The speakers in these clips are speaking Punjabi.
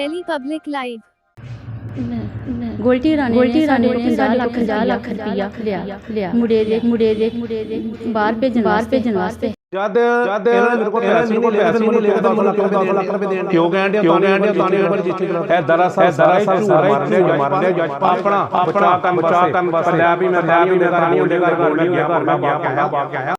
Delhi Public Live. ਗੋਲਟੀ ਰਾਣੀ ਗੋਲਟੀ ਰਾਣੀ ਨੇ ਕੋਲ ਸਾਡੇ 50 ਕੋਲ ਲੱਖ ਰੁਪਇਆ ਲਿਆ ਲਿਆ। ਮੁੰਡੇ ਦੇ ਮੁੰਡੇ ਦੇ ਮੁੰਡੇ ਦੇ ਬਾਹਰ ਭੇਜਣ ਬਾਹਰ ਵਾਸਤੇ। ਭੇਜਣ ਵਾਸਤੇ। ਜਦ ਜਦ ਇਹਨਾਂ ਨੇ ਮੇਰੇ ਕੋਲ ਪੈਸੇ ਨਹੀਂ ਲਿਆ ਸੀ ਮੈਨੂੰ ਲਿਖਦਾ ਮੈਨੂੰ ਕਿਉਂ 10 ਲੱਖ ਰੁਪਏ ਦੇਣ ਕਿਉਂ ਕਹਿਣ ਡਿਆ ਕਿਉਂ ਕਹਿਣ ਡਿਆ ਤਾਂ ਨਹੀਂ ਰਜਿਸਟਰੀ ਹੈ ਦਰਅਸਲ ਦਰਅਸਲ ਸਾਰਾ ਮਾਰਨ ਦੇ ਮਾਰਨ ਦੇ ਜੱਜ ਆਪਣਾ ਆਪਣਾ ਕੰਮ ਬਚਾ ਕਰਨ ਵਾਸਤੇ ਲੈ ਵੀ ਮੈਂ ਨਹੀਂ ਹੁੰਦੇ ਤਾਂ ਨਹੀਂ ਹੁੰਦੇ ਘਰ ਮੈਂ ਗਿਆ ਪਰ ਮੈਂ ਬਾਪ ਆਇਆ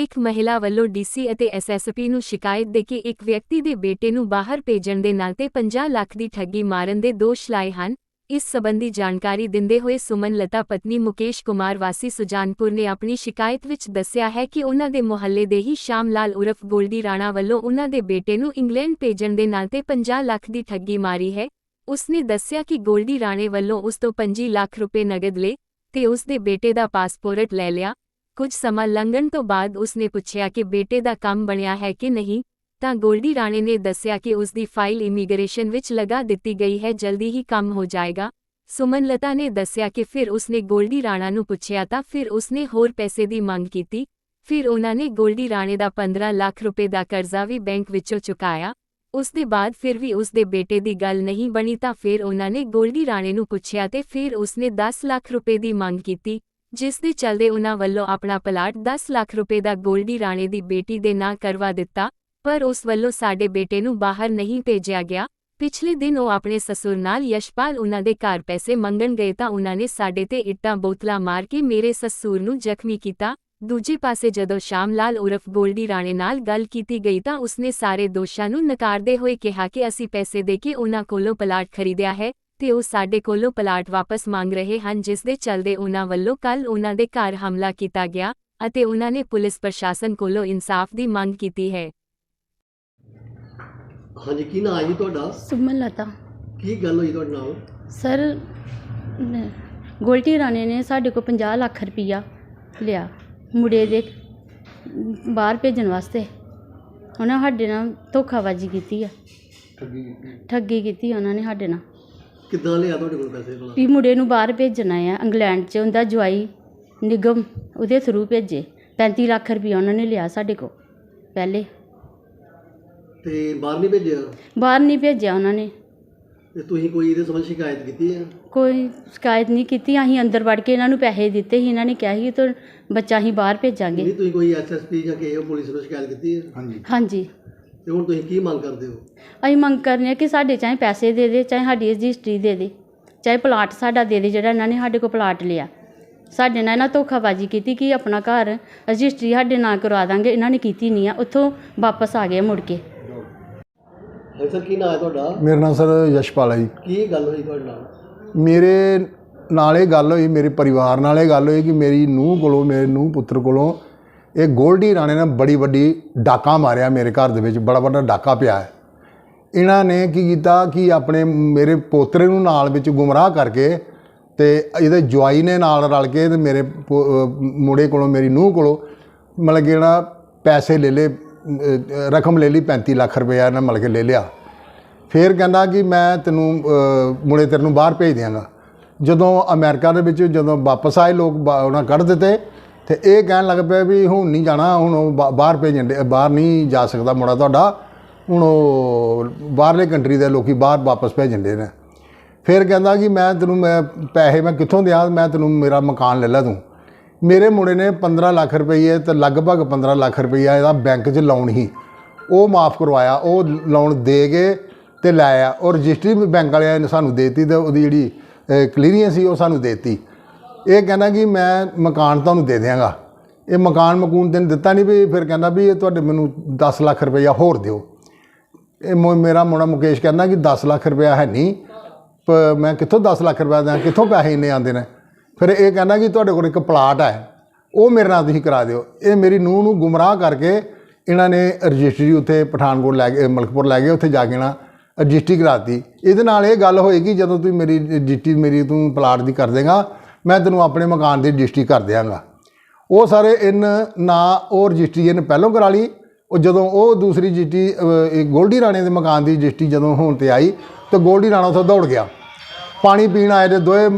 ਇੱਕ ਮਹਿਲਾ ਵੱਲੋਂ ਡੀਸੀ ਅਤੇ ਐਸਐਸਪੀ ਨੂੰ ਸ਼ਿਕਾਇਤ ਦੇ ਕੇ ਇੱਕ ਵਿਅਕਤੀ ਦੇ ਬੇਟੇ ਨੂੰ ਬਾਹਰ ਭੇਜਣ ਦੇ ਨਾਂ ਤੇ 50 ਲੱਖ ਦੀ ਠੱਗੀ ਮਾਰਨ ਦੇ ਦੋਸ਼ ਲਾਏ ਹਨ। ਇਸ ਸਬੰਧੀ ਜਾਣਕਾਰੀ ਦਿੰਦੇ ਹੋਏ ਸੁਮਨ ਲਤਾ ਪਤਨੀ ਮੁਕੇਸ਼ ਕੁਮਾਰ ਵਾਸੀ ਸੁਜਾਨਪੁਰ ਨੇ ਆਪਣੀ ਸ਼ਿਕਾਇਤ ਵਿੱਚ ਦੱਸਿਆ ਹੈ ਕਿ ਉਹਨਾਂ ਦੇ ਮੁਹੱਲੇ ਦੇ ਹੀ ਸ਼ਾਮ ਲਾਲ ਉਰਫ ਗੋਲਡੀ ਰਾਣਾ ਵੱਲੋਂ ਉਹਨਾਂ ਦੇ ਬੇਟੇ ਨੂੰ ਇੰਗਲੈਂਡ ਭੇਜਣ ਦੇ ਨਾਂ ਤੇ 50 ਲੱਖ ਦੀ ਠੱਗੀ ਮਾਰੀ ਹੈ। ਉਸਨੇ ਦੱਸਿਆ ਕਿ ਗੋਲਡੀ ਰਾਣੇ ਵੱਲੋਂ ਉਸ ਤੋਂ 25 ਲੱਖ ਰੁਪਏ ਨਗਦ ਲਏ ਤੇ ਉਸ ਦੇ ਬੇਟੇ ਦਾ ਪਾਸਪੋਰਟ ਲੈ ਲਿਆ। ਕੁਝ ਸਮਾਂ ਲੰਘਣ ਤੋਂ ਬਾਅਦ ਉਸਨੇ ਪੁੱਛਿਆ ਕਿ ਬੇਟੇ ਦਾ ਕੰਮ ਬਣਿਆ ਹੈ ਕਿ ਨਹੀਂ, ਤਾਂ ਗੋਲਡੀ ਰਾਣੇ ਨੇ ਦੱਸਿਆ ਕਿ ਉਸ ਦੀ ਫਾਈਲ ਇਮੀਗ੍ਰੇਸ਼ਨ ਵਿੱਚ ਲਗਾ ਦਿੱਤੀ ਗਈ ਹੈ, ਜਲਦੀ ਹੀ ਕੰਮ ਹੋ ਜਾਏਗਾ। ਸੁਮਨ ਲਤਾ ਨੇ ਦੱਸਿਆ ਕਿ ਫਿਰ ਉਸਨੇ ਗੋਲਡੀ ਰਾਣਾ ਨੂੰ ਪੁੱਛਿਆ ਤਾਂ ਫਿਰ ਉਸਨੇ ਹੋਰ ਪੈਸੇ ਦੀ ਮੰਗ ਕੀਤੀ। ਫਿਰ ਉਹਨਾਂ ਨੇ ਗੋਲਡੀ ਰਾਣੇ ਦਾ 15 ਲੱਖ ਰੁਪਏ ਦਾ ਕਰਜ਼ਾ ਵੀ ਬੈਂਕ ਵਿੱਚੋਂ ਚੁਕਾਇਆ। ਉਸ ਦੇ ਬਾਅਦ ਫਿਰ ਵੀ ਉਸ ਦੇ ਬੇਟੇ ਦੀ ਗੱਲ ਨਹੀਂ ਬਣੀ ਤਾਂ ਫਿਰ ਉਹਨਾਂ ਨੇ ਗੋਲਡੀ ਰਾਣੇ ਨੂੰ ਪੁੱਛਿਆ ਤੇ ਫਿਰ ਉਸਨੇ 10 ਲੱਖ ਰੁਪਏ ਦੀ ਮੰਗ ਕੀਤੀ। ਜਿਸ ਦੇ ਚਲਦੇ ਉਹਨਾਂ ਵੱਲੋਂ ਆਪਣਾ ਪਲਾਟ 10 ਲੱਖ ਰੁਪਏ ਦਾ ਗੋਲਡੀ ਰਾਣੇ ਦੀ ਬੇਟੀ ਦੇ ਨਾਂ ਕਰਵਾ ਦਿੱਤਾ, ਪਰ ਉਸ ਵੱਲੋਂ ਸਾਡੇ ਬੇਟੇ ਨੂੰ ਬਾਹਰ ਨਹੀਂ ਭੇਜਿਆ ਗਿਆ। ਪਿਛਲੇ ਦਿਨ ਉਹ ਆਪਣੇ ਸਸੁਰ ਨਾਲ ਯਸ਼ਪਾਲ ਉਹਨਾਂ ਦੇ ਘਰ ਪੈਸੇ ਮੰਗਣ ਗਏ ਤਾਂ ਉਹਨਾਂ ਨੇ ਸਾਡੇ ਤੇ ਇੱਟਾਂ ਬੋਤਲਾਂ ਮਾਰ ਕੇ ਮੇਰੇ ਸਸੁਰ ਨੂੰ ਜ਼ਖਮੀ ਕੀਤਾ। ਦੂਜੇ ਪਾਸੇ ਜਦੋਂ ਸ਼ਾਮ ਲਾਲ ਉਰਫ ਗੋਲਡੀ ਰਾਣੇ ਨਾਲ ਗੱਲ ਕੀਤੀ ਗਈ ਤਾਂ ਉਸਨੇ ਸਾਰੇ ਦੋਸ਼ਾਂ ਨੂੰ ਨਕਾਰਦੇ ਹੋਏ ਕਿਹਾ ਕਿ ਅਸੀਂ ਪੈਸੇ ਦੇ ਕੇ ਉਹਨਾਂ ਕੋਲੋਂ ਪਲਾਟ ਖਰੀਦਿਆ ਹੈ ਤੇ ਉਹ ਸਾਡੇ ਕੋਲੋਂ ਪਲਾਟ ਵਾਪਸ ਮੰਗ ਰਹੇ ਹਨ ਜਿਸ ਦੇ ਚਲਦੇ ਉਹਨਾਂ ਵੱਲੋਂ ਕੱਲ ਉਹਨਾਂ ਦੇ ਘਰ ਹਮਲਾ ਕੀਤਾ ਗਿਆ ਅਤੇ ਉਹਨਾਂ ਨੇ ਪੁਲਿਸ ਪ੍ਰਸ਼ਾਸਨ ਕੋਲੋਂ ਇਨਸਾਫ ਦੀ ਮੰਗ ਕੀਤੀ ਹੈ। ਹਾਂਜੀ ਕੀ ਨਾਂ ਹੈ ਜੀ ਤੁਹਾਡਾ? ਸੁਮਨ ਲਤਾ। ਕੀ ਗੱਲ ਹੋਈ ਤੁਹਾਡੇ ਨਾਲ? ਸਰ ਗੋਲਟੀ ਰਾਣੀ ਨੇ ਸਾਡੇ ਕੋਲ 50 ਲੱਖ ਰੁਪਇਆ ਲਿਆ ਮੁੰਡੇ ਦੇ ਬਾਹਰ ਭੇਜਣ ਵਾਸਤੇ। ਉਹਨਾਂ ਸਾਡੇ ਨਾਲ ਧੋਖਾਬਾਜ਼ੀ ਕੀਤੀ ਆ। ਠੱਗੀ ਕੀਤੀ ਉਹਨਾਂ ਨੇ ਸਾਡੇ ਨਾਲ। ਕਿੱਦਾਂ ਲਿਆ ਤੁਹਾਡੇ ਕੋਲ ਪੈਸੇ ਭਲਾ? ਵੀ ਮੁੰਡੇ ਨੂੰ ਬਾਹਰ ਭੇਜਣਾ ਆ ਇੰਗਲੈਂਡ 'ਚ ਉਹਦਾ ਜਵਾਈ ਨਿਗਮ ਉਹਦੇ ਥਰੂ ਭੇਜੇ। 35 ਲੱਖ ਰੁਪਇਆ ਉਹਨਾਂ ਨੇ ਲਿਆ ਸਾਡੇ ਕੋਲ ਪਹਿਲੇ। ਤੇ ਬਾਹਰ ਨਹੀਂ ਭੇਜਿਆ? ਬਾਹਰ ਨਹੀਂ ਭੇਜਿਆ ਉਹਨਾਂ ਨੇ। ਤੇ ਤੁਸੀਂ ਕੋਈ ਇਹਦੇ ਸੰਬੰਧ ਸ਼ਿਕਾਇਤ ਕੀਤੀ ਹੈ ਕੋਈ ਸ਼ਿਕਾਇਤ ਨਹੀਂ ਕੀਤੀ ਅਸੀਂ ਅੰਦਰ ਵੜ ਕੇ ਇਹਨਾਂ ਨੂੰ ਪੈਸੇ ਦਿੱਤੇ ਸੀ ਇਹਨਾਂ ਨੇ ਕਿਹਾ ਸੀ ਤੋ ਬੱਚਾ ਅਸੀਂ ਬਾਹਰ ਭੇਜਾਂਗੇ। ਨਹੀਂ ਤੁਸੀਂ ਕੋਈ ਐਸਐਸਪੀ ਜਾਂ ਕਿਸੇ ਪੁਲਿਸ ਨੂੰ ਸ਼ਿਕਾਇਤ ਕੀਤੀ ਹੈ ਹਾਂਜੀ। ਹਾਂਜੀ। ਤੇ ਹੁਣ ਤੁਸੀਂ ਕੀ ਮੰਗ ਕਰਦੇ ਹੋ? ਅਸੀਂ ਮੰਗ ਕਰਨੇ ਆ ਕਿ ਸਾਡੇ ਚਾਹੇ ਪੈਸੇ ਦੇ ਦੇ ਚਾਹੇ ਸਾਡੀ ਰਜਿਸਟਰੀ ਦੇ ਦੇ ਚਾਹੇ ਪਲਾਟ ਸਾਡਾ ਦੇ ਦੇ ਜਿਹੜਾ ਇਹਨਾਂ ਨੇ ਸਾਡੇ ਕੋਲ ਪਲਾਟ ਲਿਆ। ਸਾਡੇ ਨਾਲ ਇਹਨਾਂ ਧੋਖਾਬਾਜ਼ੀ ਕੀਤੀ ਕਿ ਆਪਣਾ ਘਰ ਰਜਿਸਟਰੀ ਸਾਡੇ ਨਾਂ ਕਰਵਾ ਦਾਂਗੇ ਇਹਨਾਂ ਨੇ ਕੀਤੀ ਨਹੀਂ ਆ ਉੱਥੋਂ ਵਾਪਸ ਆ ਗਏ ਮੁੜ ਕੇ। ਸਰ ਕੀ ਨਾਂ ਹੈ ਤੁਹਾਡਾ? ਮੇਰਾ ਨਾਮ ਸਰ ਯਸ਼ਪਾਲ ਹੈ ਜੀ। ਕੀ ਗੱਲ ਹੋਈ ਤੁਹਾਡੇ ਨਾਲ? ਮੇਰੇ ਨਾਲ ਇਹ ਗੱਲ ਹੋਈ ਮੇਰੇ ਪਰਿਵਾਰ ਨਾਲ ਇਹ ਗੱਲ ਹੋਈ ਕਿ ਮੇਰੀ ਨੂੰਹ ਕੋਲੋਂ ਮੇਰੇ ਨੂੰਹ ਪੁੱਤਰ ਕੋਲੋਂ ਇਹ ਗੋਲਡੀ ਰਾਣੇ ਨੇ ਬੜੀ ਵੱਡੀ ਡਾਕਾ ਮਾਰਿਆ ਮੇਰੇ ਘਰ ਦੇ ਵਿੱਚ ਬੜਾ ਵੱਡਾ ਡਾਕਾ ਪਿਆ ਹੈ। ਇਹਨਾਂ ਨੇ ਕੀ ਕੀਤਾ ਕਿ ਆਪਣੇ ਮੇਰੇ ਪੋਤਰੇ ਨੂੰ ਨਾਲ ਵਿੱਚ ਗੁੰਮਰਾਹ ਕਰਕੇ ਤੇ ਇਹਦੇ ਜਵਾਈ ਨੇ ਨਾਲ ਰਲ ਕੇ ਤੇ ਮੇਰੇ ਪੋ- ਅਹ ਮੁੰਡੇ ਕੋਲੋਂ ਮੇਰੀ ਨੂੰਹ ਕੋਲੋਂ ਮਤਲਬ ਕਿ ਜਿਹੜਾ ਪੈਸੇ ਲੈ ਲੇ ਰਕਮ ਲੈ ਲਈ 35 ਲੱਖ ਰੁਪਇਆ ਇਹਨਾਂ ਮਤਲਬ ਕਿ ਲੈ ਲਿਆ। ਫਿਰ ਕਹਿੰਦਾ ਕਿ ਮੈਂ ਤੈਨੂੰ ਅਹ, ਮੁੰਡੇ ਤੇਰੇ ਨੂੰ ਬਾਹਰ ਭੇਜ ਦਿਆਂਗਾ। ਜਦੋਂ ਅਮਰੀਕਾ ਦੇ ਵਿੱਚ ਜਦੋਂ ਵਾਪਸ ਆਏ ਲੋਕ ਬਾ- ਉਹਨਾਂ ਕੱਢ ਦਿੱਤੇ। ਤੇ ਇਹ ਕਹਿਣ ਲੱਗ ਪਿਆ ਵੀ ਹੁਣ ਨਹੀਂ ਜਾਣਾ, ਹੁਣ ਉਹ ਬਾ- ਬਾਹਰ ਭੇਜਣ ਦੇ, ਬਾਹਰ ਨਹੀਂ ਜਾ ਸਕਦਾ ਮੁੰਡਾ ਤੁਹਾਡਾ। ਹੁਣ ਉਹ ਬਾਹਰਲੇ ਕੰਟਰੀ ਦੇ ਲੋਕੀ ਬਾਹਰ ਵਾਪਸ ਭੇਜਣ ਦੇ ਨੇ। ਫਿਰ ਕਹਿੰਦਾ ਕਿ ਮੈਂ ਤੈਨੂੰ, ਮੈਂ ਪੈਸੇ ਮੈਂ ਕਿੱਥੋਂ ਦਿਆਂ, ਮੈਂ ਤੈਨੂੰ ਮੇਰਾ ਮਕਾਨ ਲੈ ਲੈ ਤੂੰ। ਮੇਰੇ ਮੁੰਡੇ ਨੇ 15 ਲੱਖ ਰੁਪਏ ਤੇ ਲਗਭਗ 15 ਲੱਖ ਰੁਪਈਆ ਇਹਦਾ ਬੈਂਕ 'ਚ ਲੋਨ ਹੀ ਉਹ ਮਾਫ ਕਰਵਾਇਆ, ਉਹ ਲੋਨ ਦੇ ਕੇ ਤੇ ਲਾਇਆ ਔਰ ਰਜਿਸਟਰੀ ਵੀ ਬੈਂਕ ਵਾਲਿਆਂ ਨੇ ਸਾਨੂੰ ਦੇਤੀ ਤੇ ਉਹਦੀ ਜਿਹੜੀ ਕਲੀਅਰਿੰਗ ਸੀ ਉਹ ਸਾਨੂੰ ਦੇਤੀ। ਇਹ ਕਹਿੰਦਾ ਕਿ ਮੈਂ ਮਕਾਨ ਤੁਹਾਨੂੰ ਦੇ ਦਿਆਂਗਾ। ਇਹ ਮਕਾਨ ਮਕੂਨ ਤੈਨੂੰ ਦਿੱਤਾ ਨਹੀਂ ਵੀ ਫਿਰ ਕਹਿੰਦਾ ਵੀ ਇਹ ਤੁਹਾਡੇ ਮੈਨੂੰ 10 ਲੱਖ ਰੁਪਈਆ ਹੋਰ ਦਿਓ। ਇਹ ਮੁ- ਮੇਰਾ ਮੁੰਡਾ ਮੁਕੇਸ਼ ਕਹਿੰਦਾ ਕਿ 10 ਲੱਖ ਰੁਪਇਆ ਹੈ ਨਹੀਂ ਪ- ਮੈਂ ਕਿੱਥੋਂ 10 ਲੱਖ ਰੁਪਇਆ ਦਿਆਂ ਕਿੱਥੋਂ ਪੈਸੇ ਇੰਨੇ ਆਉਂਦੇ ਨੇ? ਫਿਰ ਇਹ ਕਹਿੰਦਾ ਕਿ ਤੁਹਾਡੇ ਕੋਲ ਇੱਕ ਪਲਾਟ ਹੈ, ਉਹ ਮੇਰੇ ਨਾਲ ਤੁਸੀਂ ਕਰਾ ਦਿਓ। ਇਹ ਮੇਰੀ ਨੂੰਹ ਨੂੰ ਗੁੰਮਰਾਹ ਕਰਕੇ ਇਹਨਾਂ ਨੇ ਰਜਿਸਟਰੀ ਉੱਥੇ ਪਠਾਨਕੋਟ ਲੈ ਗਏ, ਮਲਕਪੁਰ ਲੈ ਗਏ, ਉੱਥੇ ਜਾ ਕੇ ਨਾ ਰਜਿਸਟਰੀ ਕਰਾਤੀ। ਇਹਦੇ ਨਾਲ ਇਹ ਗੱਲ ਹੋਏਗੀ ਜਦੋਂ ਤੂੰ ਮੇਰੀ ਰਜਿਸਟਰੀ, ਮੇਰੀ ਤੂੰ ਪਲਾਟ ਦੀ ਕਰ ਦੇਗਾ ਮੈਂ ਤੈਨੂੰ ਆਪਣੇ ਮਕਾਨ ਦੀ ਰਜਿਸਟਰੀ ਕਰ ਦਿਆਂਗਾ। ਉਹ ਸਾਰੇ ਇਨ ਨਾ ਉਹ ਰਜਿਸਟਰੀ ਇਹਨੇ ਪਹਿਲਾਂ ਕਰਾ ਲਈ, ਉਹ ਜਦੋਂ ਉਹ ਦੂਸਰੀ ਰਜਿਸਟਰੀ ਗੋਲਡੀ ਰਾਣੇ ਦੇ ਮਕਾਨ ਦੀ ਰਜਿਸਟਰੀ ਜਦੋਂ ਹੋਣ ਤੇ ਆਈ, ਤਾਂ ਗੋਲਡੀ ਰਾਣਾ ਉੱਥੋਂ ਦੌੜ ਗਿਆ। ਪਾਣੀ ਪੀਣ ਆਏ ਤੇ ਦੋਏ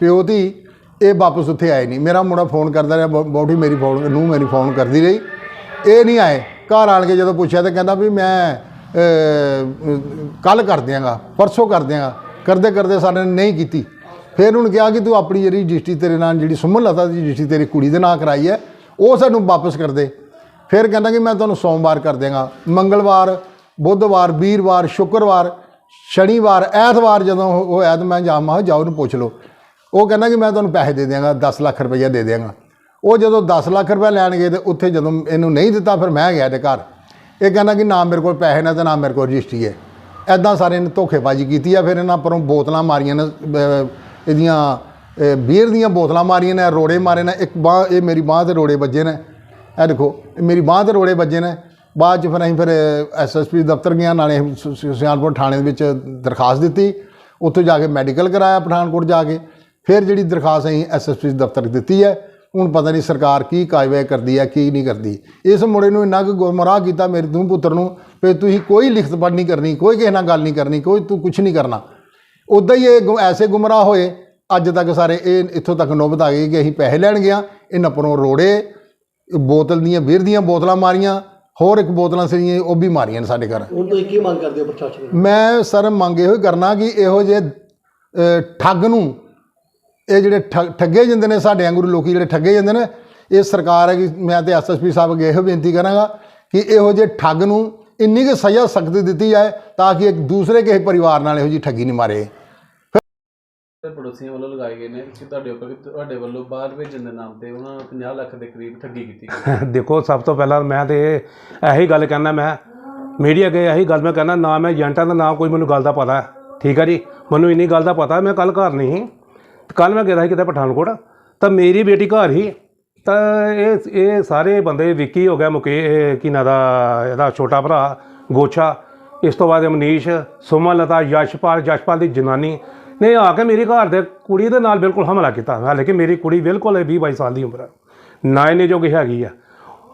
ਪਿਓ ਧੀ ਇਹ ਵਾਪਸ ਉੱਥੇ ਆਏ ਨਹੀਂ। ਮੇਰਾ ਮੁੰਡਾ ਫੋਨ ਕਰਦਾ ਰਿਹਾ ਬੋਟੀ ਮੇਰੀ ਫੋਨ ਨੂੰ ਮੇਰੀ ਫੋਨ ਕਰਦੀ ਰਹੀ। ਇਹ ਨਹੀਂ ਆਏ। ਘਰ ਆਣ ਕੇ ਜਦੋਂ ਪੁੱਛਿਆ ਤਾਂ ਕਹਿੰਦਾ ਵੀ ਮੈਂ ਕੱਲ ਕਰ ਦਿਆਂਗਾ, ਪਰਸੋਂ ਕਰ ਦਿਆਂਗਾ। ਕਰਦੇ ਕਰਦੇ ਸਾਡੇ ਨੇ ਨਹੀਂ ਕੀਤੀ। ਫਿਰ ਉਹਨੂੰ ਕਿਹਾ ਕਿ ਤੂੰ ਆਪਣੀ ਜਿਹੜੀ ਰਜਿਸਟਰੀ ਤੇਰੇ ਨਾਲ, ਜਿਹੜੀ ਸੁਮਨ ਲਤਾ ਦੀ ਰਜਿਸਟਰੀ ਤੇਰੀ ਕੁੜੀ ਦੇ ਨਾਂ ਕਰਾਈ ਹੈ, ਉਹ ਸਾਨੂੰ ਵਾਪਸ ਕਰ ਦੇ। ਫਿਰ ਕਹਿੰਦਾ ਕਿ ਮੈਂ ਤੁਹਾਨੂੰ ਸੋਮਵਾਰ ਕਰ ਦਿਆਂਗਾ। ਮੰਗਲਵਾਰ, ਬੁੱਧਵਾਰ, ਵੀਰਵਾਰ, ਸ਼ੁੱਕਰਵਾਰ, ਸ਼ਨੀਵਾਰ, ਐਤਵਾਰ ਜਦੋਂ ਉਹ ਉਹ ਐਤ ਮੈਂ ਜਾ ਮੈਂ ਜਾਓ ਉਹਨੂੰ ਪੁੱਛ ਲਓ। ਉਹ ਕਹਿੰਦਾ ਕਿ ਮੈਂ ਤੁਹਾਨੂੰ ਪੈਸੇ ਦੇ ਦਿਆਂਗਾ 10 ਲੱਖ ਰੁਪਈਆ ਦੇ ਦਿਆਂਗਾ। ਉਹ ਜਦੋਂ 10 ਲੱਖ ਰੁਪਏ ਲੈਣ ਗਏ ਤੇ ਉੱਥੇ ਜਦੋਂ ਇਹਨੂੰ ਨਹੀਂ ਦਿੱਤਾ, ਫਿਰ ਮੈਂ ਗਿਆ ਇਹਦੇ ਘਰ। ਇਹ ਕਹਿੰਦਾ ਕਿ ਨਾ ਮੇਰੇ ਕੋਲ ਪੈਸੇ ਨਾ ਤੇ ਨਾ ਮੇਰੇ ਕੋਲ ਰਜਿਸਟਰੀ ਹੈ। ਐਦਾਂ ਸਾਰੇ ਨੇ ਧੋਖੇਬਾਜ਼ੀ ਕੀਤੀ ਆ, ਫਿਰ ਇਹਨਾਂ ਪਰੋਂ ਬੋਤਲਾਂ ਮਾਰੀਆਂ ਨੇ ਇਹਦੀਆਂ ਅਹ, ਬੀਅਰ ਦੀਆਂ ਬੋਤਲਾਂ ਮਾਰੀਆਂ ਨੇ ਰੋੜੇ ਮਾਰੇ ਨੇ ਇੱਕ ਬਾਹ ਇਹ ਮੇਰੀ ਬਾਹ ਤੇ ਰੋੜੇ ਵੱਜੇ ਨੇ। ਇਹ ਦੇਖੋ ਇਹ ਮੇਰੀ ਬਾਹ ਤੇ ਰੋੜੇ ਵੱਜੇ ਨੇ। ਬਾਅਦ ਚ ਫਿਰ ਅਸੀਂ ਫਿਰ ਐਸਐਸਪੀ ਦਫ਼ਤਰ ਗਿਆ ਨਾਲੇ ਸ- ਥਾਣੇ ਦੇ ਵਿੱਚ ਦਰਖਾਸਤ ਦਿੱਤੀ। ਉੱਥੇ ਜਾ ਕੇ ਮੈਡੀਕਲ ਕਰਾਇਆ ਪਠਾਨਕੋਟ ਜਾ ਕੇ। ਫਿਰ ਜਿਹੜੀ ਦਰਖਾਸਤ ਅਸੀਂ ਐਸਐਸਪੀ ਦਫ਼ਤਰ ਦਿੱਤੀ ਹੈ ਹੁਣ ਪਤਾ ਨਹੀਂ ਸਰਕਾਰ ਕੀ ਕਾਰਵਾਈ ਕਰਦੀ ਹੈ ਕੀ ਨਹੀਂ ਕਰਦੀ। ਇਸ ਮੁੰਡੇ ਨੂੰ ਇੰਨਾ ਕੁ ਗੁੰਮਰਾਹ ਕੀਤਾ ਮੇਰੇ ਦੂੰ ਪੁੱਤਰ ਨੂੰ ਵੀ ਤੁਸੀਂ ਕੋਈ ਲਿਖਤ ਪੜ੍ਹ ਨਹੀਂ ਕਰਨੀ ਕੋਈ ਕਿਸੇ ਨਾਲ ਗੱਲ ਨਹੀਂ ਕਰਨੀ ਕੋਈ ਤੂੰ ਕੁਝ ਨਹੀਂ ਕਰਨਾ। ਉਦਾਂ ਹੀ ਇਹ ਗੁ- ਐਸੇ ਗੁੰਮਰਾਹ ਹੋਏ ਅੱਜ ਤੱਕ ਸਾਰੇ ਇਹ ਇੱਥੋਂ ਤੱਕ ਨੌਬਤ ਆ ਗਈ ਕਿ ਅਸੀਂ ਪੈਸੇ ਲੈਣ ਗਿਆ ਇਹਨਾਂ ਪਰੋਂ ਰੋੜੇ ਬੋਤਲ ਦੀਆਂ ਬੀਅਰ ਦੀਆਂ ਬੋਤਲਾਂ ਮਾਰੀਆਂ ਹੋਰ ਇੱਕ ਬੋਤਲਾਂ ਸੀਗੀਆਂ ਉਹ ਵੀ ਮਾਰੀਆਂ ਨੇ ਸਾਡੇ ਘਰ ਹੁਣ ਤੁਸੀਂ ਕੀ ਮੰਗ ਕਰਦੇ ਹੋ ਪ੍ਰਸ਼ਾਸਨ? ਮੈਂ ਸਰ ਮੰਗ ਇਹੋ ਹੀ ਕਰਨਾ ਕਿ ਇਹੋ ਜਿਹੇ ਅ, ਠੱਗ ਨੂੰ ਇਹ ਜਿਹੜੇ ਠੱਗ- ਠੱਗੇ ਜਾਂਦੇ ਨੇ ਸਾਡੇ ਵਾਂਗੂ ਲੋਕੀ ਜਿਹੜੇ ਠੱਗੇ ਜਾਂਦੇ ਨੇ ਇਹ ਸਰਕਾਰ ਹੈ ਕਿ ਮੈਂ ਤੇ ਐਸਐਸਪੀ ਸਾਹਿਬ ਅੱਗੇ ਇਹੋ ਬੇਨਤੀ ਕਰਾਂਗਾ ਕਿ ਇਹੋ ਜਿਹੇ ਠੱਗ ਨੂੰ ਇੰਨੀ ਕੁ ਸਜ਼ਾ ਸਖਤ ਦਿੱਤੀ ਜਾਏ ਤਾਂ ਕਿ ਇੱਕ ਦੂਸਰੇ ਕਿਸੇ ਪਰਿਵਾਰ ਨਾਲ ਇਹੋ ਜਿਹੀ ਠੱਗੀ ਨਹੀਂ ਮਾਰੇ। ਤੇ ਪੜੋਸੀਆਂ ਵੱਲੋਂ ਲਗਾਏ ਗਏ ਨੇ ਕਿ ਤੁਹਾਡੇ ਉੱਪਰ ਵੀ ਤੁਹਾਡੇ ਵੱਲੋਂ ਬਾਹਰ ਭੇਜਣ ਦੇ ਨਾਮ ਤੇ ਉਹਨਾਂ 50 ਲੱਖ ਦੇ ਕਰੀਬ ਠੱਗੀ ਕੀਤੀ ਦੇਖੋ ਸਭ ਤੋਂ ਪਹਿਲਾਂ ਮੈਂ ਤੇ ਇਹੀ ਗੱਲ ਕਹਿਣਾ ਮੈਂ ਮੀਡੀਆ ਅੱਗੇ ਇਹੀ ਗੱਲ ਮੈਂ ਕਹਿਣਾ ਨਾ ਮੈਂ ਏਜੰਟਾਂ ਦਾ ਨਾ ਕੋਈ ਮੈਨੂੰ ਗੱਲ ਦਾ ਪਤਾ। ਹੈ ਠੀਕ ਹੈ ਜੀ? ਮੈਨੂੰ ਇੰਨੀ ਗੱਲ ਦਾ ਪਤਾ ਮੈਂ ਕੱਲ ਘਰ ਨਹੀਂ ਸੀ। ਕੱਲ ਮੈਂ ਗਿਆ ਸੀ ਕਿਤੇ ਪਠਾਨਕੋਟ ਤਾਂ ਮੇਰੀ ਬੇਟੀ ਘਰ ਹੀ ਤਾਂ ਇਹ ਇਹ ਸਾਰੇ ਬੰਦੇ, ਵਿੱਕੀ ਹੋ ਗਿਆ, ਮੁਕੇ, ਇਹ ਕੀ ਨਾਂ ਦਾ, ਇਹਦਾ ਛੋਟਾ ਭਰਾ, ਗੋਛਾ, ਇਸ ਤੋਂ ਬਾਅਦ ਮਨੀਸ਼ ਸੁਮਨ, ਲਤਾ, ਯਸ਼ਪਾਲ ਯਸ਼ਪਾਲ ਦੀ ਜਨਾਨੀ, ਨੇ ਆ ਕੇ ਮੇਰੀ ਘਰ ਦੇ ਕੁੜੀ ਦੇ ਨਾਲ ਬਿਲਕੁਲ ਹਮਲਾ ਕੀਤਾ। ਹਾਲਾਂਕਿ ਮੇਰੀ ਕੁੜੀ ਬਿਲਕੁਲ 20 22 ਸਾਲ ਦੀ ਉਮਰ ਹੈ ਨਾ ਇਹਨੇ ਹੈਗੀ ਆ।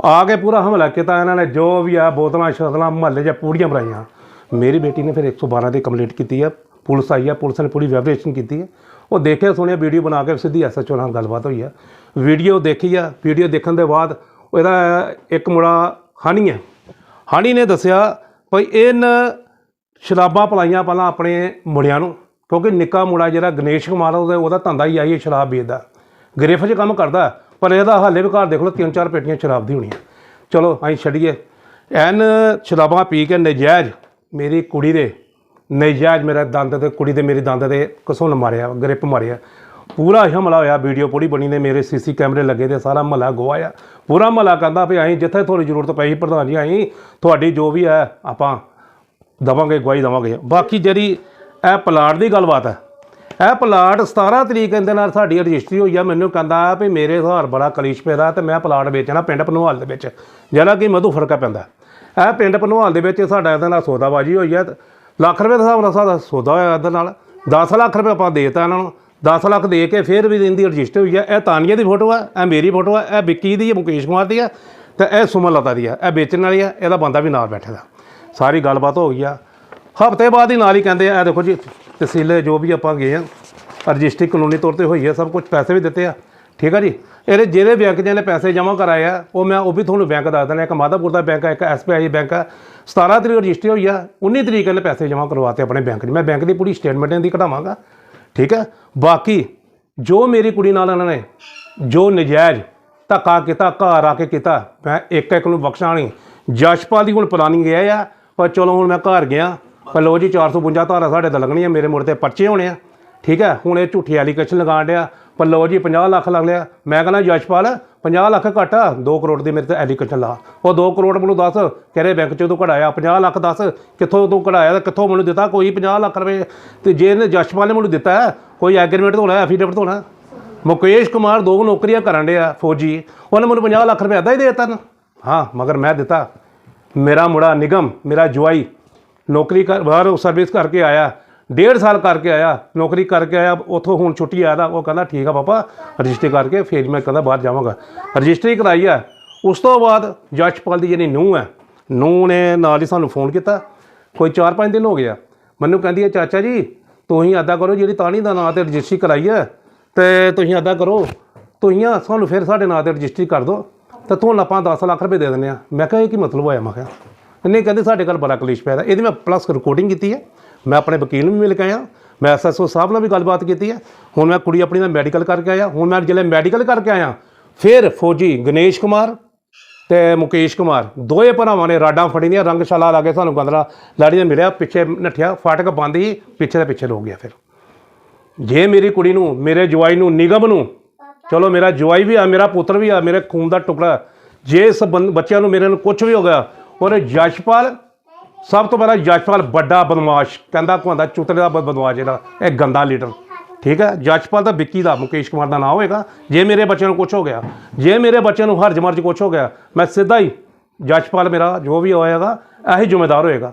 ਆ ਕੇ ਪੂਰਾ ਹਮਲਾ ਕੀਤਾ ਇਹਨਾਂ ਨੇ, ਜੋ ਵੀ ਆ, ਬੋਤਲਾਂ, ਸ਼ਤਲਾਂ, ਮਹੱਲੇ 'ਚ ਪੂੜੀਆਂ ਬਣਾਈਆਂ। ਮੇਰੀ ਬੇਟੀ ਨੇ ਫਿਰ 112 ਤੇ ਕੰਪਲੀਟ ਕੀਤੀ ਆ। ਪੁਲਿਸ ਆਈ ਆ, ਪੁਲਿਸ ਨੇ ਪੂਰੀ ਵੈਰੀਫਿਕੇਸ਼ਨ ਕੀਤੀ ਹੈ ਉਹ ਦੇਖਿਆ, ਸੁਣਿਆ, ਵੀਡੀਓ ਬਣਾ ਕੇ ਸਿੱਧੀ ਐਸਐਚਓ ਨਾਲ ਗੱਲਬਾਤ ਹੋਈ ਆ। ਵੀਡੀਓ ਦੇਖੀ ਆ। ਵੀਡੀਓ ਦੇਖਣ ਦੇ ਬਾਅਦ ਇਹਦਾ ਇੱਕ ਮੁੰਡਾ ਹਨੀ ਹੈ ਹਨੀ ਨੇ ਦੱਸਿਆ ਭਈ ਇਹਨ ਸ਼ਰਾਬਾਂ ਪਲਾਈਆਂ ਪਹਿਲਾਂ ਆਪਣੇ ਮੁੰਡਿਆਂ ਨੂੰ, ਕਿਉਂਕਿ ਨਿੱਕਾ ਮੁੰਡਾ ਜਿਹੜਾ ਗਣੇਸ਼ ਕੁਮਾਰ ਉਹਦਾ ਉਹਦਾ ਧੰਦਾ ਹੀ ਆਈ ਹੈ ਸ਼ਰਾਬ ਵੇਚਦਾ। ਗ੍ਰਿਫ 'ਚ ਕੰਮ ਕਰਦਾ, ਪਰ ਇਹਦਾ ਹਾਲੇ ਵੀ ਘਰ ਦੇਖ ਲਓ ਤਿੰਨ ਚਾਰ ਪੇਟੀਆਂ ਸ਼ਰਾਬ ਦੀ ਹੋਣੀਆਂ। ਚਲੋ ਅਸੀਂ ਛੱਡੀਏ। ਐਨ ਸ਼ਰਾਬਾਂ ਪੀ ਕੇ ਨਜਾਇਜ਼ ਮੇਰੀ ਕੁੜੀ ਦੇ ਨਜਾਇਜ਼ ਮੇਰਾ ਦੰਦ ਤੇ ਕੁੜੀ ਦੇ ਮੇਰੀ ਦੰਦ ਤੇ ਕਸੁੰਨ ਮਾਰਿਆ, ਗ੍ਰਿਪ ਮਾਰਿਆ। ਪੂਰਾ ਹਮਲਾ ਹੋਇਆ ਵੀਡੀਓ ਪੂਰੀ ਬਣੀ ਨੇ ਮੇਰੇ ਸੀਸੀ ਕੈਮਰੇ ਲੱਗੇ ਤੇ ਸਾਰਾ ਮਹੱਲਾ ਗਵਾਇਆ ਪੂਰਾ ਮਹੱਲਾ ਕਹਿੰਦਾ ਵੀ ਅਸੀਂ ਜਿੱਥੇ ਤੁਹਾਡੀ ਜ਼ਰੂਰਤ ਪਈ ਪ੍ਰਧਾਨ ਜੀ, ਅਸੀਂ ਤੁਹਾਡੀ ਜੋ ਵੀ ਹੈ, ਆਪਾਂ ਦਵਾਂਗੇ, ਗਵਾਹੀ ਦਵਾਂਗੇ। ਬਾਕੀ ਜਿਹੜੀ ਇਹ ਪਲਾਟ ਦੀ ਗੱਲਬਾਤ ਹੈ, ਇਹ ਪਲਾਟ 17 ਤਰੀਕ ਦੇ ਨਾਲ ਸਾਡੀ ਰਜਿਸਟਰੀ ਹੋਈ ਆ। ਮੈਨੂੰ ਕਹਿੰਦਾ ਵੀ ਮੇਰੇ ਹਜ਼ਾਰ ਬੜਾ ਕਲੀਸ਼ ਪੈਦਾ ਤੇ ਮੈਂ ਪਲਾਟ ਵੇਚਣਾ ਪਿੰਡ ਪਨਵਾਲ ਦੇ ਵਿੱਚ। ਜਿਹੜਾ ਕਿ ਮਧੂ ਫਰਕਾ ਪੈਂਦਾ। ਇਹ ਪਿੰਡ ਪਨਵਾਲ ਦੇ ਵਿੱਚ ਸਾਡਾ ਇਹਦੇ ਨਾਲ ਸੌਦਾਬਾਜੀ ਹੋਈ ਹੈ ਲੱਖ ਰੁਪਏ ਦਾ ਹਿਸਾਬ ਨਾਲ ਸਾਡਾ ਸੌਦਾ ਹੋਇਆ ਇਹਦੇ ਨਾਲ। 10 ਲੱਖ ਰੁਪਏ ਆਪਾਂ ਦੇਤਾ ਇਹਨਾਂ ਨੂੰ। 10 ਲੱਖ ਦੇ ਕੇ ਫਿਰ ਵੀ ਇਹਦੀ ਰਜਿਸਟਰ ਹੋਈ ਹੈ ਇਹ ਤਾਨੀਆ ਦੀ ਫੋਟੋ ਹੈ ਇਹ ਮੇਰੀ ਫੋਟੋ ਹੈ ਇਹ ਵਿੱਕੀ ਦੀ ਹੈ ਮੁਕੇਸ਼ ਕੁਮਾਰ ਦੀ ਹੈ ਤੇ ਇਹ ਸੁਮਨ ਲਤਾ ਦੀ ਆ। ਇਹ ਵੇਚਣ ਵਾਲੀ ਹੈ ਇਹਦਾ ਬੰਦਾ ਵੀ ਨਾਲ ਬੈਠੇ ਦਾ ਸਾਰੀ ਗੱਲਬਾਤ ਹੋ ਗਈ ਆ। ਹਫ਼ਤੇ ਬਾਅਦ ਹੀ ਨਾਲ ਹੀ ਕਹਿੰਦੇ ਆ, ਇਹ ਦੇਖੋ ਜੀ, ਤਹਿਸੀਲੇ ਜੋ ਵੀ ਆਪਾਂ ਗਏ ਆ ਰਜਿਸਟਰੀ ਕਾਨੂੰਨੀ ਤੌਰ ਤੇ ਹੋਈ ਹੈ ਸਭ ਕੁਝ ਪੈਸੇ ਵੀ ਦਿੱਤੇ ਆ। ਠੀਕ ਆ ਜੀ? ਇਹਦੇ ਜਿਹੜੇ ਬੈਂਕ ਜਿਹਨੇ ਪੈਸੇ ਜਮ੍ਹਾਂ ਕਰਾਏ ਆ, ਉਹ ਮੈਂ ਉਹ ਵੀ ਤੁਹਾਨੂੰ ਬੈਂਕ ਦੱਸ ਦਿੰਦਾ। ਇੱਕ ਮਾਧਾਪੁਰ ਦਾ ਬੈਂਕ ਹੈ ਇੱਕ ਐਸਬੀਆਈ ਬੈਂਕ ਹੈ 17 ਤਰੀਕ ਰਜਿਸਟਰੀ ਹੋਈ ਆ 19 ਤਰੀਕ ਇਹਨੇ ਪੈਸੇ ਜਮ੍ਹਾਂ ਕਰਵਾਤੇ ਆਪਣੇ ਬੈਂਕ 'ਚ। ਮੈਂ ਬੈਂਕ ਦੀ ਪੂਰੀ ਸਟੇਟਮੈਂਟ ਦੀ ਕਢਾਵਾਂਗਾ। ਠੀਕ ਹੈ? ਬਾਕੀ ਜੋ ਮੇਰੀ ਕੁੜੀ ਨਾਲ ਇਹਨਾਂ ਨੇ ਜੋ ਨਜਾਇਜ਼ ਧੱਕਾ ਕੀਤਾ, ਘਰ ਆ ਕੇ ਕੀਤਾ, ਮੈਂ ਇੱਕ ਇੱਕ ਨੂੰ ਬਖਸ਼ਾਂ ਨਹੀਂ। ਜਸ਼ਪਾਲ ਦੀ ਹੁਣ ਪਲਾਨਿੰਗ ਇਹ ਆ ਪਰ ਚਲੋ ਹੁਣ ਮੈਂ ਘਰ ਗਿਆ, ਪਰ ਲੋ ਜੀ 452 ਧਾਰਾ ਸਾਡੇ ਤਾਂ ਲੱਗਣੀਆਂ, ਮੇਰੇ ਮੁੜ ਤੇ ਪਰਚੇ ਹੋਣੇ ਆ। ਠੀਕ ਹੈ? ਹੁਣ ਇਹ ਝੂਠੀ ਐਲੀਗੇਸ਼ਨ ਲਗਾਉਣ ਡਿਆ, ਪਰ ਲੋ ਜੀ 50 ਲੱਖ ਲੱਗ ਲਿਆ। ਮੈਂ ਕਹਿੰਦਾ ਜਸ਼ਪਾਲ 50 ਲੱਖ ਘੱਟ ਆ 2 ਕਰੋੜ ਦੀ ਮੇਰੇ ਤੇ ਐਲੀਕੇਸ਼ਨ ਲਾ। ਉਹ 2 ਕਰੋੜ ਮੈਨੂੰ ਦੱਸ, ਕਿਹੜੇ ਬੈਂਕ ਚੋਂ ਤੂੰ ਕਢਾਇਆ? 50 ਲੱਖ ਦੱਸ, ਕਿੱਥੋਂ ਤੂੰ ਕਢਾਇਆ ਤੇ ਕਿੱਥੋਂ ਮੈਨੂੰ ਦਿੱਤਾ? ਕੋਈ 50 ਲੱਖ ਰੁਪਏ ਤੇ ਜੇ ਇਹਨੇ ਜਸ਼ਪਾਲ ਨੇ ਮੈਨੂੰ ਦਿੱਤਾ, ਕੋਈ ਐਗਰੀਮੈਂਟ ਤੋਂ ਹੋਣਾ, ਐਫੀਡੇਵਿਟ ਤੋਂ ਹੋਣਾ? ਮੁਕੇਸ਼ ਕੁਮਾਰ ਦੋ ਨੌਕਰੀਆਂ ਕਰਨ ਡਿਆ ਫੌਜੀ। ਉਹਨੇ ਮੈਨੂੰ 50 ਲੱਖ ਰੁਪਏ ਅੱਧਾ ਹੀ ਦੇਤਾ ਹਾਂ, ਮਗਰ ਮੈਂ ਦਿੱਤਾ। ਮੇਰਾ ਮੁੰਡਾ ਨਿਗਮ, ਮੇਰਾ ਜਵਾਈ ਨੌਕਰੀ ਕਰ, ਬਾਹਰ ਸਰਵਿਸ ਕਰਕੇ ਆਇਆ। ਡੇਢ ਸਾਲ ਕਰਕੇ ਆਇਆ, ਨੌਕਰੀ ਕਰਕੇ ਆਇਆ, ਉੱਥੋਂ ਹੁਣ ਛੁੱਟੀ ਆਇਆ ਦਾ ਉਹ ਕਹਿੰਦਾ, ਠੀਕ ਆ ਪਾਪਾ, ਰਜਿਸਟਰੀ ਕਰਕੇ ਫਿਰ ਮੈਂ ਕਹਿੰਦਾ ਬਾਹਰ ਜਾਵਾਂਗਾ। ਰਜਿਸਟਰੀ ਕਰਾਈ ਆ। ਉਸ ਤੋਂ ਬਾਅਦ ਜਸ਼ਪਾਲ ਦੀ ਜਿਹੜੀ ਨੂੰਹ ਹੈ, ਨੂੰਹ ਨੇ ਨਾਲ ਹੀ ਸਾਨੂੰ ਫੋਨ ਕੀਤਾ। ਕੋਈ 4-5 ਦਿਨ ਹੋ ਗਿਆ ਮੈਨੂੰ ਕਹਿੰਦੀ ਹੈ ਚਾਚਾ ਜੀ, ਤੁਸੀਂ ਅੱਦਾ ਕਰੋ, ਜਿਹੜੀ ਤਾਣੀ ਦਾ ਨਾਂ ਤੇ ਰਜਿਸਟਰੀ ਕਰਾਈ ਹੈ, ਤੇ ਤੁਸੀਂ ਅੱਦਾ ਕਰੋ, ਤੁਸੀਂ ਸਾਨੂੰ ਫਿਰ ਸਾਡੇ ਨਾਂ ਤੇ ਰਜਿਸਟਰੀ ਕਰ ਦਿਓ, ਤੇ ਤੁਹਾਨੂੰ ਆਪਾਂ 10 ਲੱਖ ਰੁਪਏ ਦੇ ਦਿੰਦੇ ਆ। ਮੈਂ ਕਿਹਾ, ਇਹ ਕੀ ਮਤਲਬ ਹੋਇਆ? ਮੈਂ ਕਿਹਾ ਨਹੀਂ ਕਹਿੰਦੇ ਸਾਡੇ ਘਰ ਬੜਾ ਕਲੇਸ਼ ਪਿਆ ਦਾ ਇਹਦੀ ਮੈਂ ਪਲੱਸ ਰਿਕਾਰਡਿੰਗ ਕੀਤੀ ਹੈ। ਮੈਂ ਆਪਣੇ ਵਕੀਲ ਨੂੰ ਵੀ ਮਿਲ ਕੇ ਆਇਆ, ਮੈਂ ਐਸਐਸਓ ਸਾਹਿਬ ਨਾਲ ਵੀ ਗੱਲਬਾਤ ਕੀਤੀ ਹੈ, ਹੁਣ ਮੈਂ ਕੁੜੀ ਆਪਣੀ ਦਾ ਮੈਡੀਕਲ ਕਰਕੇ ਆਇਆ, ਹੁਣ ਮੈਂ ਜਿਹੜੇ ਮੈਡੀਕਲ ਕਰਕੇ ਆਇਆ, ਫਿਰ ਫੌਜੀ ਗਣੇਸ਼ ਕੁਮਾਰ ਤੇ ਮੁਕੇਸ਼ ਕੁਮਾਰ ਦੋਏ ਭਰਾਵਾਂ ਨੇ ਰਾਡਾਂ ਫੜੀਆਂ, ਰੰਗਸ਼ਾਲਾ ਲਾ ਕੇ ਸਾਨੂੰ ਗੰਦਲਾ ਲਾੜੀ ਨੇ ਮਿਲਿਆ, ਪਿੱਛੇ ਨੱਠਿਆ, ਫਾਟਕ ਬੰਦ ਹੀ, ਪਿੱਛੇ ਦਾ ਪਿੱਛੇ ਰੋ ਗਿਆ ਫਿਰ। ਜੇ ਮੇਰੀ ਕੁੜੀ ਨੂੰ, ਮੇਰੇ ਜਵਾਈ ਨੂੰ, ਨਿਗਮ ਨੂੰ, ਚਲੋ ਮੇਰਾ ਜਵਾਈ ਵੀ ਆ, ਮੇਰਾ ਪੁੱਤਰ ਵੀ ਆ, ਮੇਰੇ ਖੂਨ ਦਾ ਟੁਕੜਾ, ਜੇ ਇਸ ਬੰ- ਬੱਚਿਆਂ ਨੂੰ ਮੇਰੇ ਨੂੰ ਕੁਝ ਵੀ ਹੋ ਗਿਆ ਔਰ ਯਸ਼ਪਾਲ ਸਭ ਤੋਂ ਪਹਿਲਾਂ ਯਸ਼ਪਾਲ ਵੱਡਾ ਬਦਮਾਸ਼, ਕਹਿੰਦਾ ਕੁਆਂਦਾ ਚੁੱਤਲੇ ਦਾ ਬ- ਬਦਮਾਸ਼ ਜਿਹੜਾ, ਇਹ ਗੰਦਾ ਲੀਡਰ। ਠੀਕ ਹੈ? ਯਸ਼ਪਾਲ ਤਾਂ ਵਿੱਕੀ ਦਾ, ਮੁਕੇਸ਼ ਕੁਮਾਰ ਦਾ ਨਾਂ ਹੋਏਗਾ। ਜੇ ਮੇਰੇ ਬੱਚਿਆਂ ਨੂੰ ਕੁਝ ਹੋ ਗਿਆ, ਜੇ ਮੇਰੇ ਬੱਚਿਆਂ ਨੂੰ ਹਰਜ ਮਰਜ ਕੁਝ ਹੋ ਗਿਆ, ਮੈਂ ਸਿੱਧਾ ਹੀ ਯਸ਼ਪਾਲ ਮੇਰਾ ਜੋ ਵੀ ਹੋਏਗਾ, ਇਹੀ ਜ਼ਿੰਮੇਦਾਰ ਹੋਏਗਾ।